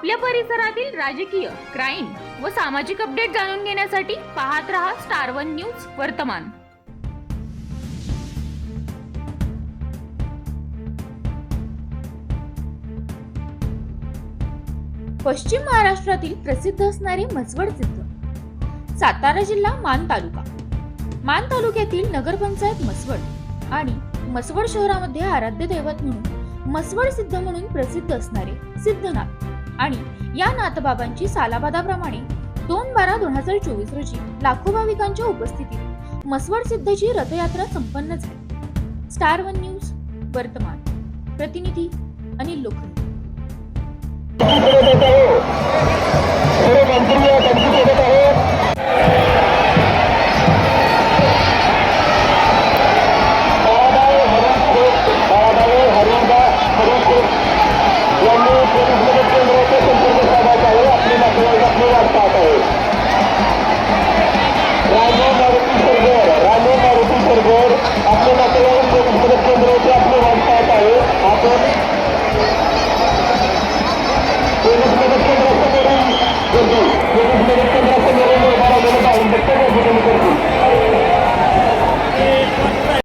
आपल्या परिसरातील राजकीय क्राईम व सामाजिक अपडेट जाणून घेण्यासाठी पाहत रहा स्टार वन न्यूज वर्तमान. पश्चिम महाराष्ट्रातील प्रसिद्ध असणारे म्हसवड सिद्ध. सातारा जिल्हा मान तालुका. मान तालुक्यातील नगरपंचायत मसवड आणि मसवड शहरामध्ये आराध्य दैवत म्हणून मसवड सिद्ध म्हणून प्रसिद्ध असणारे सिद्धनाथ. आणि या नाथबाबांची सालाबादाप्रमाणे दोन बारा दोन हजार चोवीस रोजी लाखो भाविकांच्या उपस्थितीत मसवड सिद्धची रथयात्रा संपन्न झाली. स्टार वन न्यूज वर्तमान. प्रतिनिधी अनिल लोखंडे.